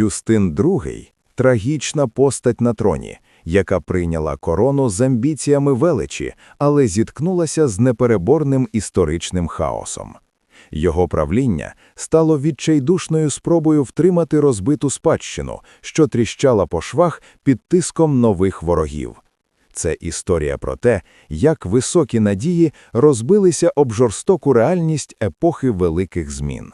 Юстин II – трагічна постать на троні, яка прийняла корону з амбіціями величі, але зіткнулася з непереборним історичним хаосом. Його правління стало відчайдушною спробою втримати розбиту спадщину, що тріщала по швах під тиском нових ворогів. Це історія про те, як високі надії розбилися об жорстоку реальність епохи великих змін.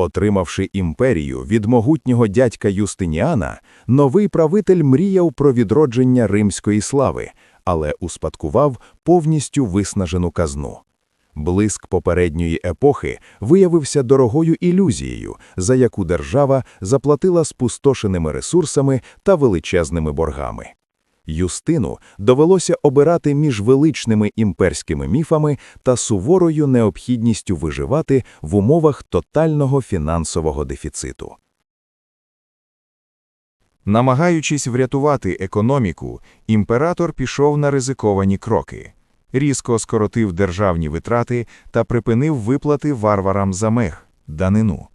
Отримавши імперію від могутнього дядька Юстиніана, новий правитель мріяв про відродження римської слави, але успадкував повністю виснажену казну. Блиск попередньої епохи виявився дорогою ілюзією, за яку держава заплатила спустошеними ресурсами та величезними боргами. Юстину довелося обирати між величними імперськими міфами та суворою необхідністю виживати в умовах тотального фінансового дефіциту. Намагаючись врятувати економіку, імператор пішов на ризиковані кроки. Різко скоротив державні витрати та припинив виплати варварам за мех – данину.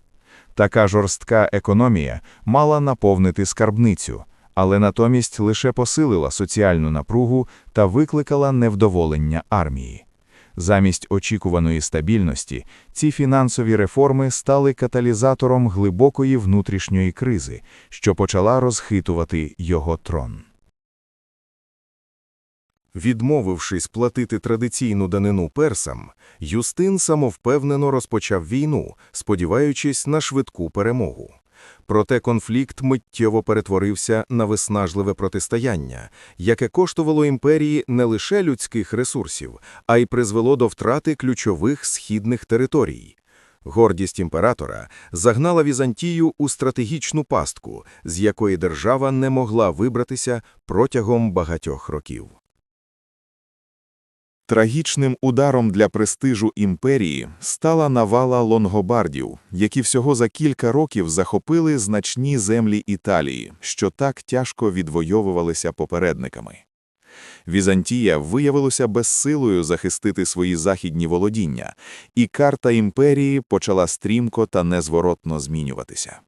Така жорстка економія мала наповнити скарбницю, але натомість лише посилила соціальну напругу та викликала невдоволення армії. Замість очікуваної стабільності ці фінансові реформи стали каталізатором глибокої внутрішньої кризи, що почала розхитувати його трон. Відмовившись платити традиційну данину персам, Юстин самовпевнено розпочав війну, сподіваючись на швидку перемогу. Проте конфлікт миттєво перетворився на виснажливе протистояння, яке коштувало імперії не лише людських ресурсів, а й призвело до втрати ключових східних територій. Гордість імператора загнала Візантію у стратегічну пастку, з якої держава не могла вибратися протягом багатьох років. Трагічним ударом для престижу імперії стала навала лонгобардів, які всього за кілька років захопили значні землі Італії, що так тяжко відвоювалися попередниками. Візантія виявилося безсилою захистити свої західні володіння, і карта імперії почала стрімко та незворотно змінюватися.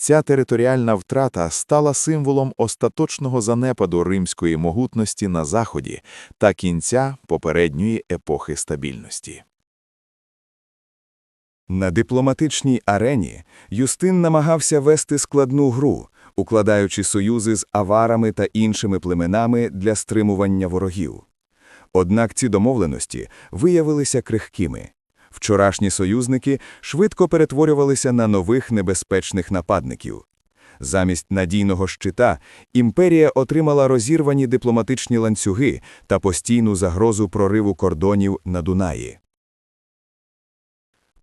Ця територіальна втрата стала символом остаточного занепаду римської могутності на Заході та кінця попередньої епохи стабільності. На дипломатичній арені Юстин намагався вести складну гру, укладаючи союзи з аварами та іншими племенами для стримування ворогів. Однак ці домовленості виявилися крихкими. Вчорашні союзники швидко перетворювалися на нових небезпечних нападників. Замість надійного щита імперія отримала розірвані дипломатичні ланцюги та постійну загрозу прориву кордонів на Дунаї.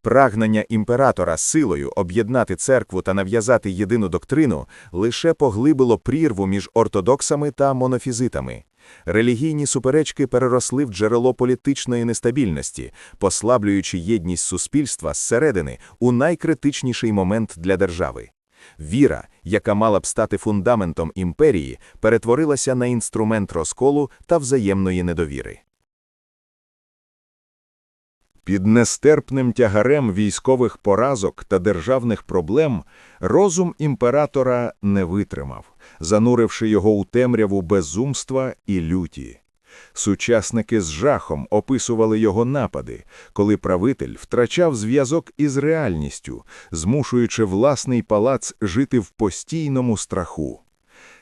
Прагнення імператора силою об'єднати церкву та нав'язати єдину доктрину лише поглибило прірву між ортодоксами та монофізитами. Релігійні суперечки переросли в джерело політичної нестабільності, послаблюючи єдність суспільства зсередини у найкритичніший момент для держави. Віра, яка мала б стати фундаментом імперії, перетворилася на інструмент розколу та взаємної недовіри. Під нестерпним тягарем військових поразок та державних проблем розум імператора не витримав, зануривши його у темряву безумства і люті. Сучасники з жахом описували його напади, коли правитель втрачав зв'язок із реальністю, змушуючи власний палац жити в постійному страху.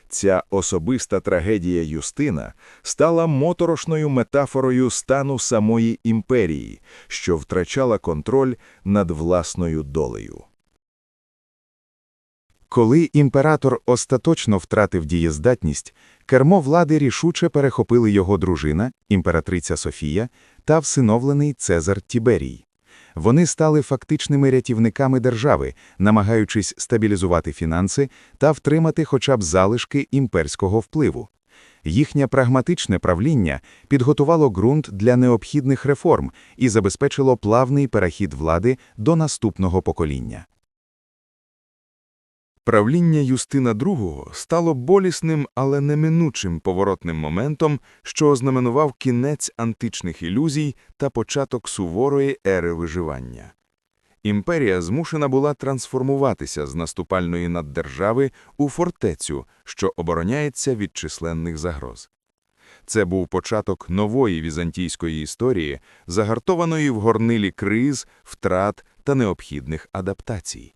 Ця особиста трагедія Юстина стала моторошною метафорою стану самої імперії, що втрачала контроль над власною долею. Коли імператор остаточно втратив дієздатність, кермо влади рішуче перехопили його дружина, імператриця Софія та всиновлений Цезар Тіберій. Вони стали фактичними рятівниками держави, намагаючись стабілізувати фінанси та втримати хоча б залишки імперського впливу. Їхнє прагматичне правління підготувало ґрунт для необхідних реформ і забезпечило плавний перехід влади до наступного покоління. Правління Юстина II стало болісним, але неминучим поворотним моментом, що ознаменував кінець античних ілюзій та початок суворої ери виживання. Імперія змушена була трансформуватися з наступальної наддержави у фортецю, що обороняється від численних загроз. Це був початок нової візантійської історії, загартованої в горнилі криз, втрат та необхідних адаптацій.